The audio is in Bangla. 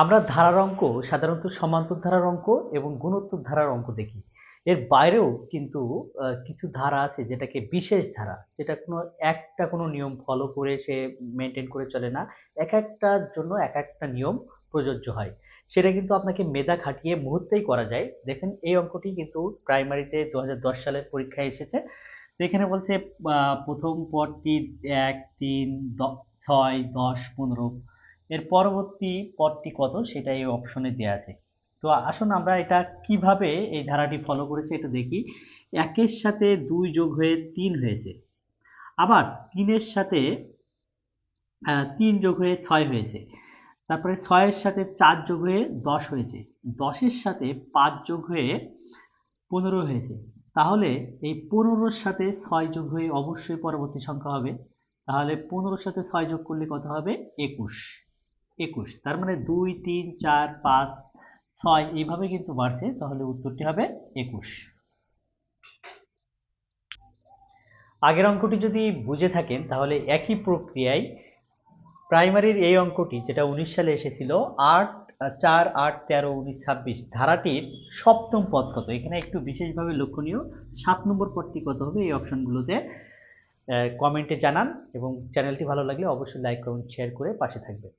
আমরা ধারার অঙ্ক, সাধারণত সমান্তর ধারার অঙ্ক এবং গুণোত্তর ধারার অঙ্ক দেখি। এর বাইরেও কিন্তু কিছু ধারা আছে যেটাকে বিশেষ ধারা, যেটা কোনো একটা কোনো নিয়ম ফলো করে সে মেনটেন করে চলে না। এক একটার জন্য এক একটা নিয়ম প্রযোজ্য হয়। সেটা কিন্তু আপনাকে মেধা খাটিয়ে মুহূর্তেই করা যায়। দেখেন, এই অঙ্কটি কিন্তু প্রাইমারিতে দু হাজার দশ সালের পরীক্ষায় এসেছে। তো এখানে বলছে প্রথম পদটি এক, তিন ছয়, দশ, পনেরো এর পরবর্তী পদটি কত? সেটা এই অপশনে দেওয়া আছে। তো আসুন আমরা এটা কীভাবে এই ধারাটি ফলো করেছে এটা দেখি। একের সাথে দুই যোগ হয়ে তিন হয়েছে। আবার তিনের সাথে তিন যোগ হয়ে ছয় হয়েছে। তারপরে ছয়ের সাথে চার যোগ হয়ে দশ হয়েছে। দশের সাথে পাঁচ যোগ হয়ে পনেরো হয়েছে। তাহলে এই পনেরোর সাথে ছয় যোগ হয়ে অবশ্যই পরবর্তী সংখ্যা হবে। তাহলে পনেরোর সাথে ছয় যোগ করলে কত হবে? একুশ। একুশ। তার মানে দুই, তিন, চার, পাঁচ, ছয়, এইভাবে কিন্তু বাড়ছে। তাহলে উত্তরটি হবে একুশ। আগের অঙ্কটি যদি বুঝে থাকেন, তাহলে একই প্রক্রিয়ায় প্রাইমারির এই অঙ্কটি, যেটা উনিশ সালে এসেছিল, আট, চার, আট, তেরো, উনিশ, ছাব্বিশ, ধারাটির সপ্তম পদ কত? এখানে একটু বিশেষভাবে লক্ষণীয়। সাত নম্বর পদটি কত হবে? এই অপশনগুলোতে কমেন্টে জানান এবং চ্যানেলটি ভালো লাগলে অবশ্যই লাইক কমেন্ট শেয়ার করে পাশে থাকবেন।